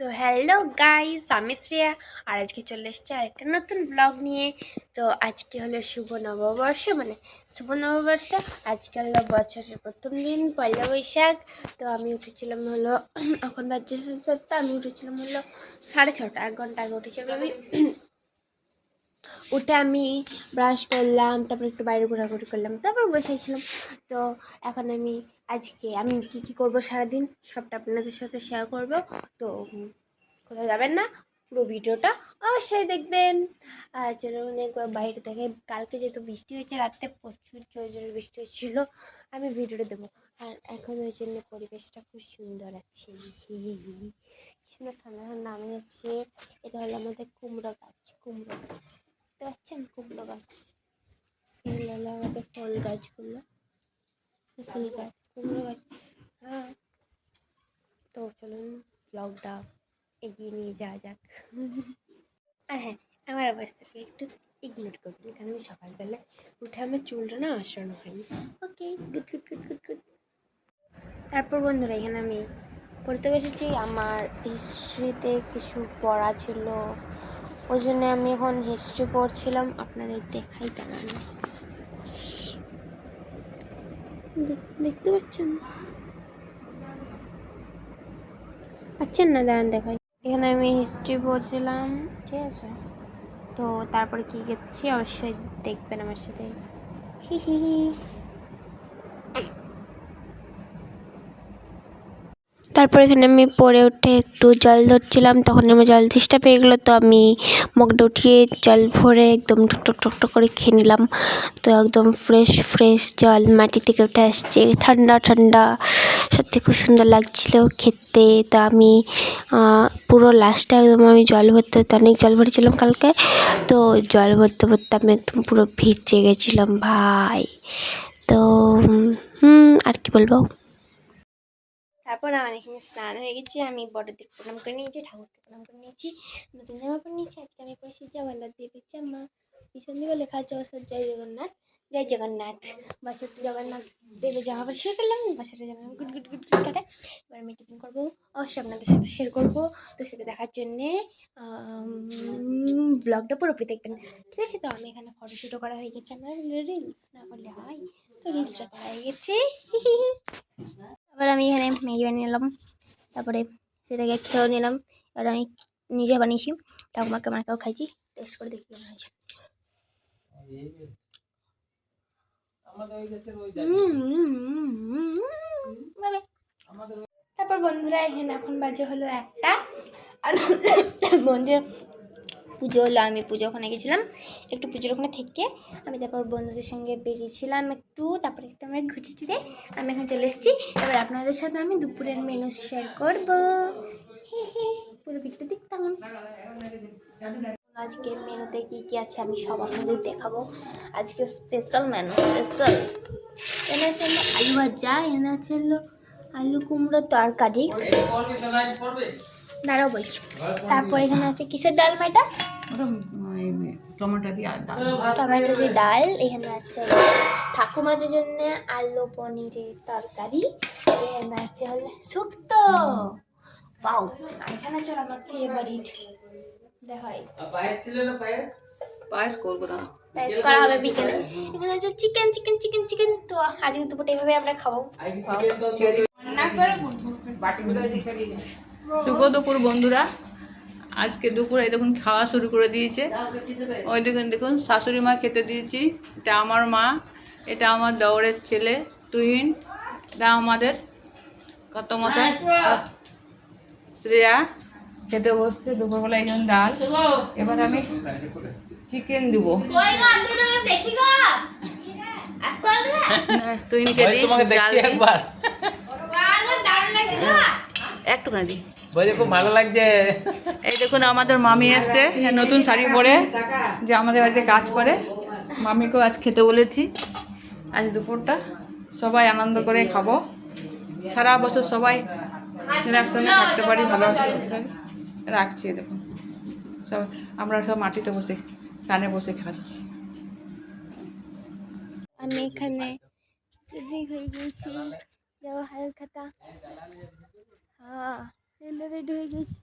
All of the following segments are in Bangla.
তো হ্যালো গাইস, আমি শ্রেয়া আর আজকে চলে এসেছি আরেকটা নতুন ব্লগ নিয়ে। তো আজকে হলো শুভ নববর্ষ মানে শুভ নববর্ষ। আজকে হলো বছরের প্রথম দিন, পয়লা বৈশাখ। তো আমি উঠেছিলাম হলো, এখন বাজছে সাতটা, আমি উঠেছিলাম হলো সাড়ে ছটা, এক ঘণ্টা আগে উঠেছিলাম আমি। উঠে আমি ব্রাশ করলাম, তারপর একটু বাইরে ঘোরাঘুরি করলাম, তারপর বসেছিলাম তো এখন আমি আজকে আমি কি কি করব সারাদিন? সবটা আপনাদের সাথে শেয়ার করব। তো কোথাও যাবেন না? পুরো ভিডিওটা অবশ্যই দেখবেন। আর চলো অনেক বাইরে থেকে, কালকে যেহেতু বৃষ্টি হয়েছে, রাতে প্রচুর জোর জোরে বৃষ্টি হচ্ছিল আমি ভিডিওটা দেবো। আর এখন ওই জন্য পরিবেশটা খুব সুন্দর আছে। সুন্দর ঠান্ডা ঠান্ডা আমি হচ্ছে, এটা হলো আমাদের কুমড়ো গাছ কুমড়ো গাছ। দেখতে পাচ্ছেন কুমড়ো গাছ? আমাদের ফল গাছগুলো। ফুল গাছ। কুমড়ো গাছ হ্যাঁ তো চলুন ব্লগটা এগিয়ে নিয়ে যাওয়া যাক। আর হ্যাঁ আমার অবস্থাকে একটু ইগনোর করবেন, কারণ আমি সকালবেলা উঠে আমার চুলটা না আসানো হয়নি। Okay good good good good good তারপর বন্ধুরা, এখানে আমি পড়তে বসেছি। আমার হিস্ট্রিতে কিছু পড়া ছিল। ওই জন্য আমি এখন হিস্ট্রি পড়ছিলাম। আপনাদের দেখাই দাঁড়ান দেখ- দেখতে পাচ্ছেন? পাচ্ছেন না? দাঁড়ান দেখাই। এখানে আমি হিস্ট্রি পড়ছিলাম, ঠিক আছে? তো তারপরে কী করছি অবশ্যই দেখবেন আমার সাথে। হি হি হি। তারপর এখানে আমি পড়ে উঠে একটু জল ধরছিলাম, তখন আমার জল তেষ্টা পেয়ে গেলো, তো আমি মগটা উঠিয়ে জল ভরে একদম টুকটুক টুকটুক করে খেয়ে নিলাম। তো একদম ফ্রেশ ফ্রেশ জল মাটি থেকে উঠে আসছে। ঠান্ডা ঠান্ডা। সত্যি খুব সুন্দর লাগছিল খেতে। তো আমি পুরো লাস্টে একদম আমি জল ভরতে ভরতে অনেক জল ভরেছিলাম কালকে। তো জল ভরতে ভরতে আমি একদম পুরো ভিজে গেছিলাম, ভাই। তো হুম, আর কি বলব? তারপর আমার এখানে স্নান হয়ে গেছে, আমি বড়দের প্রণাম করে নিয়েছি, ঠাকুরকে প্রণাম করে নিয়েছি, নতুন জামা পরে নিয়েছি, আজকে আমি পরেছি জগন্নাথ দেবের জামা। পিছন দিকে লেখা আছে অবসর জয় জগন্নাথ জয় জগন্নাথ। বছরটি জগন্নাথ দেবের জামা পরে শেয়ার করলাম বছরের জামা গুড গুড গুড গুড কাটে। এবার আমি টিফিন করব, অবশ্যই আপনাদের সাথে শেয়ার করব। তো সেটা দেখার জন্যে ব্লগটা পুরোপুরি দেখবেন। ঠিক আছে, তো আমি এখানে ফটোশ্যুটও করা হয়ে গেছে, আমার রিলস না করলে হয়। তো রিলসটা করা হয়ে গেছে। এবার আমি এখানে ম্যাগি বানিয়ে নিলাম তারপরে সেটাকে খেয়েও নিলাম এবার আমি নিজে বানিয়েছি ঠাকুমাকে মাকেও খাইছি টেস্ট করে দেখি কেমন হয়েছে। তারপর বন্ধুরা এখানে এখন বাজে হলো একটা মন্দিরে পুজো হলো, আমি পুজো ওখানে গেছিলাম। একটু পুজোর ওখানে থেকে আমি তারপর বন্ধুদের সঙ্গে বেরিয়েছিলাম একটু, তারপরে একটু আমরা ঘুরতে টুরে আমি এখানে চলে এসেছি। এবার আপনাদের সাথে আমি দুপুরের মেনু শেয়ার করব। পুরো ভিডিও দেখতাম আজকে মেনুতে কি কি আছে আমি সব আপনাদের দেখাবো। আজকে স্পেশাল মেনু স্পেশাল এনে হলো আলু ভাজা, এনে আছে আলু কুমড়োর তরকারি। দাঁড়াও বলছি। তারপর এখানে আছে কিসের ডাল এটা টমেটো দিয়ে ডাল। টমেটো দিয়ে ডাল এখানে আছে ঠাকুমাদের জন্য আলু পনিরের তরকারি এখানে আছে হলে শুক্তো। পাও এখানে আছে আমার ফেভারিট দেখাই পায়েস করব না প্রেস করা হবে বিকেলে। এখানে আছে চিকেন চিকেন চিকেন চিকেন তো আজকে দুপুরটা এভাবে আমরা খাব। শুভ দুপুর বন্ধুরা। আজকে দুপুরে এই দেখুন খাওয়া শুরু করে দিয়েছে। ওই দেখুন দেখুন শাশুড়ি মা খেতে দিয়েছি। এটা আমার মা এটা আমার দৌড়ের ছেলে তুহিন এটা আমাদের কত মশাই শ্রেয়া খেতে বসছে দুপুরবেলা এই জন্য ডাল। এবার আমি চিকেন দেবো। ডাল একটুখানি দিই। বলছে খুব ভালো লাগছে। এই দেখুন আমাদের মামি এসছে হ্যাঁ, নতুন শাড়ি পরে যে আমাদের বাড়িতে কাজ করে। মামিকেও আজ খেতে বলেছি আজ দুপুরটা। সবাই আনন্দ করে খাব। সারা বছর সবাই একসঙ্গে থাকতে পারি ভালো রাখছি দেখুন। সবাই আমরা সব মাটিতে বসে সানে বসে খাচ্ছি। আমি এখানে হয়ে গেছি। হালখাতা হ্যাঁ। রেডি হয়ে গেছি।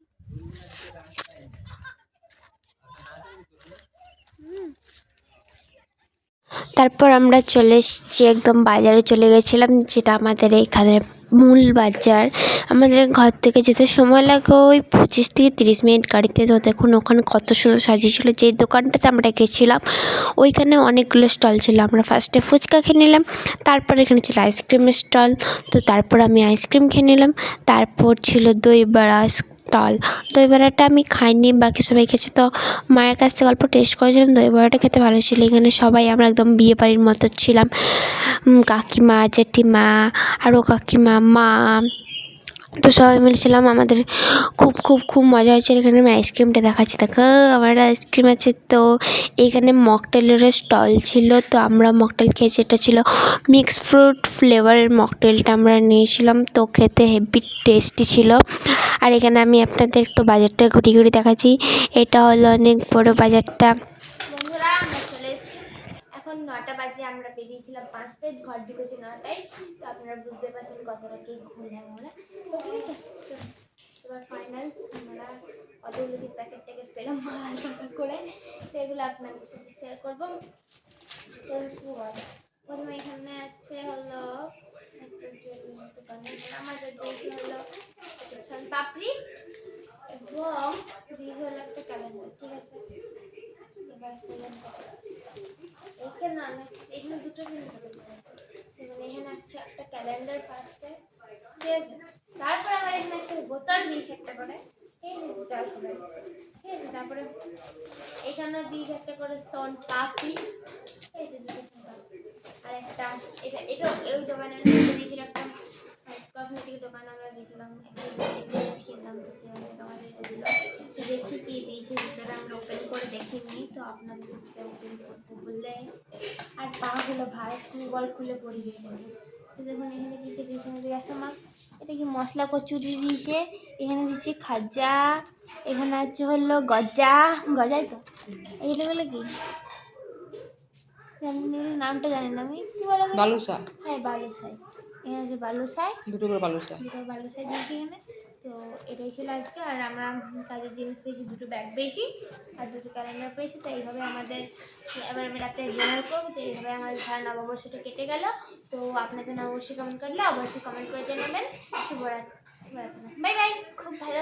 তারপর আমরা চলে এসছি একদম বাজারে চলে গেছিলাম যেটা আমাদের এখানে মূল বাজার। আমাদের ঘর থেকে যেতে সময় লাগে ওই পঁচিশ থেকে তিরিশ মিনিট গাড়িতে। তো দেখুন, ওখানে কত সুন্দর সাজিয়েছিলো। যে দোকানটাতে আমরা গেছিলাম, ওইখানে অনেকগুলো স্টল ছিল। আমরা ফার্স্টে ফুচকা খেয়ে নিলাম, তারপর এখানে ছিল আইসক্রিমের স্টল তো তারপর আমি আইসক্রিম খেয়ে নিলাম। তারপর ছিল দই বড়া স্টল দই বড়াটা আমি খাইনি, বাকি সবাই খেয়েছে। তো মায়ের কাছ থেকে অল্প টেস্ট করেছিলাম দই বড়াটা খেতে ভালো ছিল। এখানে সবাই আমরা একদম বিয়ে বাড়ির মতো ছিলাম। কাকিমা, জেঠিমা, আরও কাকিমা, মা তো সবাই মিলেছিলাম, আমাদের খুব খুব খুব মজা হয়েছে। এখানে আমি আইসক্রিমটা দেখাচ্ছি। দেখো, আমার আইসক্রিম আছে। তো এইখানে মকটেলের স্টল ছিল। তো আমরা মকটেল খেয়েছি। এটা ছিল মিক্স ফ্রুট ফ্লেভারের মকটেলটা আমরা নিয়েছিলাম। তো খেতে হেভি টেস্টি ছিল। আর এখানে আমি আপনাদের একটু বাজারটা ঘুরি ঘুরি দেখাচ্ছি। এটা হলো অনেক বড় বাজারটা। এখন নটা বাজে, আমরা বেরিয়েছিলাম পাঁচটায়। ঘর ঢুকেছি নটায় তো আপনারা বুঝতে পারছেন কতটা কি ঘুরলাম আমরা। এবার ফাইনাল আমরা প্যাকেট ট্যাকেট পেলাম করে সেগুলো শেয়ার করব। প্রথমে এখানে আছে হলো পাপড়ি হলো একটা ক্যালেন্ডার ঠিক আছে? এবার এখানে এখানে দুটো জিনিস এখানে আছে একটা ক্যালেন্ডার ফার্স্টে ঠিক আছে তারপরে আবার এখানে একটা তারপরে এখানেও আর একটা, এটা এটা দেখি দিয়েছে আমরা ওপেন করে দেখিনি, তো আপনাদের সাথে ওপেন করতে বললে। আর পাগুলো ভাই বল খুলে পড়ে গিয়ে তো দেখুন, এখানে কি কি এটা কি মশলা কচুরি দিয়েছে এখানে দিয়েছে খাজা এখানে আছে হলো গজা গজাই তো? এইটা বলে কি? নামটা জানি না আমি। কি বলে ওগুলো? বালুসা হ্যাঁ বালুসাই এখানে আছে বালুসাই দুটো করে বালুসা দুটো বালুসাই দিয়েছি এখানে। তো এটাই ছিল আজকে। আর আমরা কাজের জিনিস পেয়েছি দুটো ব্যাগ পেয়েছি। আর দুটো ক্যালেন্ডার পেয়েছি। তো এইভাবে আমাদের এবার আমি রাতে ডিনার করব। তো এইভাবে আমাদের সারা নববর্ষটা কেটে গেল। তো আপনাদের অবশ্যই কমেন্ট করলে অবশ্যই কমেন্ট করে জানাবেন। শুভরাত্রি। শুভরাত্রি। বাই বাই খুব ভালো